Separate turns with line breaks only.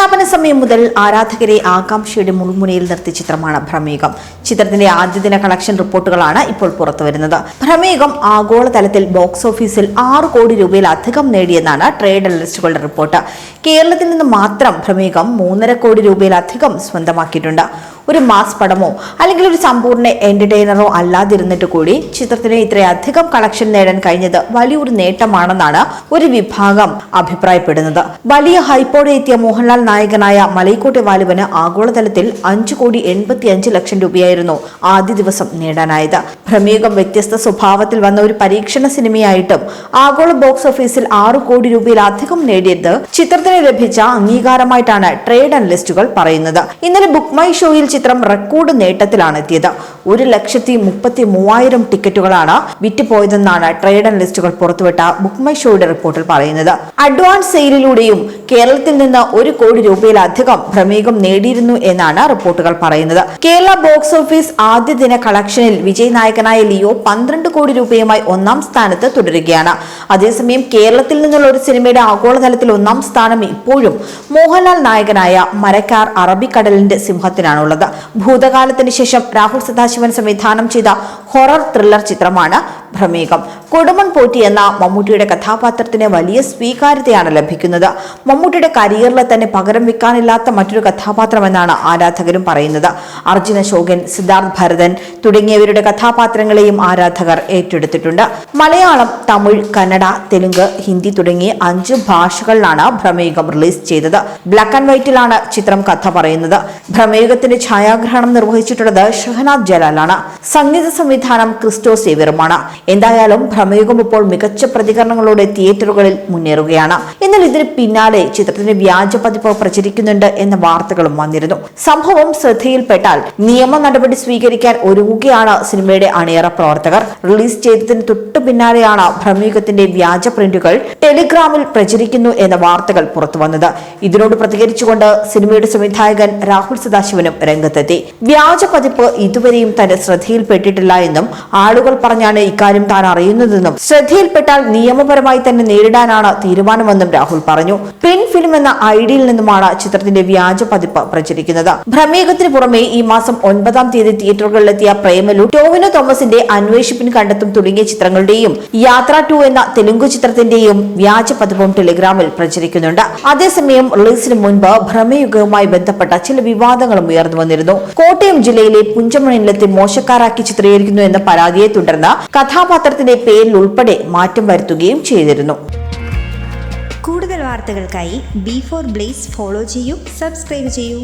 പ്രഖ്യാപന സമയം മുതൽ ആരാധകരെ ആകാംക്ഷയുടെ മുൾമുനയിൽ നിർത്തിയ ചിത്രമാണ് ഭ്രമേകം ചിത്രത്തിന്റെ ആദ്യദിന കളക്ഷൻ റിപ്പോർട്ടുകളാണ് ഇപ്പോൾ പുറത്തുവരുന്നത്. ഭ്രമേകം ആഗോളതലത്തിൽ ബോക്സ് ഓഫീസിൽ ആറ് കോടി രൂപയിലധികം നേടിയെന്നാണ് ട്രേഡ് അനലിസ്റ്റുകളുടെ റിപ്പോർട്ട്. കേരളത്തിൽ നിന്ന് മാത്രം ഭ്രമേകം മൂന്നര കോടി രൂപയിലധികം സ്വന്തമാക്കിയിട്ടുണ്ട്. ഒരു മാസ് പടമോ അല്ലെങ്കിൽ ഒരു സമ്പൂർണ എന്റർടൈനറോ അല്ലാതിരുന്നിട്ട് കൂടി ചിത്രത്തിന് ഇത്രയധികം കളക്ഷൻ നേടാൻ കഴിഞ്ഞത് വലിയൊരു നേട്ടമാണെന്നാണ് ഒരു വിഭാഗം അഭിപ്രായപ്പെടുന്നത്. വലിയ ഹൈപ്പോടെ എത്തിയ മോഹൻലാൽ നായകനായ മലൈക്കോട്ടെ വാലുവിന് ആഗോളതലത്തിൽ അഞ്ചു കോടി എൺപത്തി അഞ്ച് ലക്ഷം രൂപയായിരുന്നു ആദ്യ ദിവസം നേടാനായത്. ഭ്രമീകം വ്യത്യസ്ത സ്വഭാവത്തിൽ വന്ന ഒരു പരീക്ഷണ സിനിമയായിട്ടും ആഗോള ബോക്സ് ഓഫീസിൽ ആറ് കോടി രൂപയിലധികം നേടിയത് ചിത്രത്തിന് ലഭിച്ച അംഗീകാരമായിട്ടാണ് ട്രേഡ് അനലിസ്റ്റുകൾ പറയുന്നത്. ഇന്നലെ ബുക്ക് മൈ ഷോയിൽ ചിത്രം റെക്കോർഡ് നേട്ടത്തിലാണ് എത്തിയത്. ഒരു ലക്ഷത്തി മുപ്പത്തി മൂവായിരം ടിക്കറ്റുകളാണ് വിറ്റുപോയതെന്നാണ് ട്രേഡ് അനലിസ്റ്റുകൾ പുറത്തുവിട്ട ബുക്ക് മൈ ഷോയുടെ റിപ്പോർട്ടിൽ പറയുന്നത്. അഡ്വാൻസ് സെയിലിലൂടെയും കേരളത്തിൽ നിന്ന് ഒരു കോടി രൂപയിലധികം ഭ്രമീകം നേടിയിരുന്നു എന്നാണ് റിപ്പോർട്ടുകൾ പറയുന്നത്. കേരള ബോക്സ് ഓഫീസ് ആദ്യ ദിന കളക്ഷനിൽ വിജയ് നായകനായ ലിയോ പന്ത്രണ്ട് കോടി രൂപയുമായി ഒന്നാം സ്ഥാനത്ത് തുടരുകയാണ്. അതേസമയം കേരളത്തിൽ നിന്നുള്ള ഒരു സിനിമയുടെ ആഗോളതലത്തിൽ ഒന്നാം സ്ഥാനം ഇപ്പോഴും മോഹൻലാൽ നായകനായ മരക്കാർ അറബിക്കടലിന്റെ സിംഹത്തിനാണുള്ളത്. ഭൂതകാലത്തിന് ശേഷം രാഹുൽ സദാശിവൻ സംവിധാനം ചെയ്ത ഹൊറർ ത്രില്ലർ ചിത്രമാണ് ഭ്രമീകം. കൊടുമൺ പോറ്റി എന്ന മമ്മൂട്ടിയുടെ കഥാപാത്രത്തിന് വലിയ സ്വീകാര്യതയാണ് ലഭിക്കുന്നത്. മമ്മൂട്ടിയുടെ കരിയറിൽ തന്നെ പകരം വെക്കാനില്ലാത്ത മറ്റൊരു കഥാപാത്രമെന്നാണ് ആരാധകരും പറയുന്നത്. അർജുന ശോകൻ സിദ്ധാർത്ഥ് ഭരതൻ തുടങ്ങിയവരുടെ കഥാപാത്രങ്ങളെയും ആരാധകർ ഏറ്റെടുത്തിട്ടുണ്ട്. മലയാളം തമിഴ് കന്നഡ തെലുങ്ക് ഹിന്ദി തുടങ്ങി അഞ്ച് ഭാഷകളിലാണ് ഭ്രമേകം റിലീസ് ചെയ്തത്. ബ്ലാക്ക് ആൻഡ് വൈറ്റിലാണ് ചിത്രം കഥ പറയുന്നത്. ഭ്രമേകത്തിന്റെ ഛായാഗ്രഹണം നിർവഹിച്ചിട്ടുള്ളത് ഷഹനാദ് ജലാലാണ്. സംഗീത സംവിധാനം ക്രിസ്റ്റോ സേവ്യറുമാണ്. എന്തായാലും ഭ്രമയുഗം ഇപ്പോൾ മികച്ച പ്രതികരണങ്ങളോടെ തിയേറ്ററുകളിൽ മുന്നേറുകയാണ്. എന്നാൽ ഇതിന് പിന്നാലെ ചിത്രത്തിന്റെ വ്യാജ പതിപ്പ് പ്രചരിക്കുന്നുണ്ട് എന്ന വാർത്തകളും വന്നിരുന്നു. സംഭവം ശ്രദ്ധയിൽപ്പെട്ടാൽ നിയമ നടപടി സ്വീകരിക്കാൻ ഒരുങ്ങുകയാണ് സിനിമയുടെ അണിയറ പ്രവർത്തകർ. റിലീസ് ചെയ്തതിന് തൊട്ടു പിന്നാലെയാണ് ഭ്രമയുഗത്തിന്റെ വ്യാജ പ്രിന്റുകൾ ടെലിഗ്രാമിൽ പ്രചരിക്കുന്നു എന്ന വാർത്തകൾ പുറത്തുവന്നത്. ഇതിനോട് പ്രതികരിച്ചുകൊണ്ട് സിനിമയുടെ സംവിധായകൻ രാഹുൽ സദാശിവനും രംഗത്തെത്തി. വ്യാജ പതിപ്പ് ഇതുവരെയും തന്റെ ശ്രദ്ധയിൽപ്പെട്ടിട്ടില്ല എന്നും ആളുകൾ പറഞ്ഞാണ് ഇക്കാര്യം താൻ അറിയുന്നതെന്നും ശ്രദ്ധയിൽപ്പെട്ടാൽ നിയമപരമായി തന്നെ നേരിടാനാണ് തീരുമാനമെന്നും രാഹുൽ പറഞ്ഞു. പിൻ ഫിലിം എന്ന ഐഡിയിൽ നിന്നുമാണ് ചിത്രത്തിന്റെ വ്യാജ പതിപ്പ് പ്രചരിക്കുന്നത്. ഭ്രമേകത്തിന് പുറമെ ഈ മാസം ഒൻപതാം തീയതി തിയേറ്ററുകളിലെത്തിയ പ്രേമലു ടോവിനോ തോമസിന്റെ അന്വേഷിപ്പിൻ കണ്ടെത്തും തുടങ്ങിയ ചിത്രങ്ങളുടെയും യാത്ര ടു എന്ന തെലുങ്ക് ചിത്രത്തിന്റെയും വ്യാജ പതിപ്പും ടെലിഗ്രാമിൽ പ്രചരിക്കുന്നുണ്ട്. അതേസമയം റിലീസിന് മുൻപ് ഭ്രമയുഗവുമായി ബന്ധപ്പെട്ട ചില വിവാദങ്ങളും ഉയർന്നു വന്നിരുന്നു. കോട്ടയം ജില്ലയിലെ പുഞ്ചമണിലെത്തി മോശക്കാരാക്കി ചിത്രീകരിക്കുന്നു എന്ന പരാതിയെ തുടർന്ന് കഥാപാത്രത്തിന്റെ പേരിൽ ഉൾപ്പെടെ മാറ്റം വരുത്തുകയും ചെയ്തിരുന്നു.
കൂടുതൽ വാർത്തകൾക്കായി ബി ഫോർ ബ്ലേസ് ഫോളോ ചെയ്യൂ സബ്സ്ക്രൈബ് ചെയ്യൂ.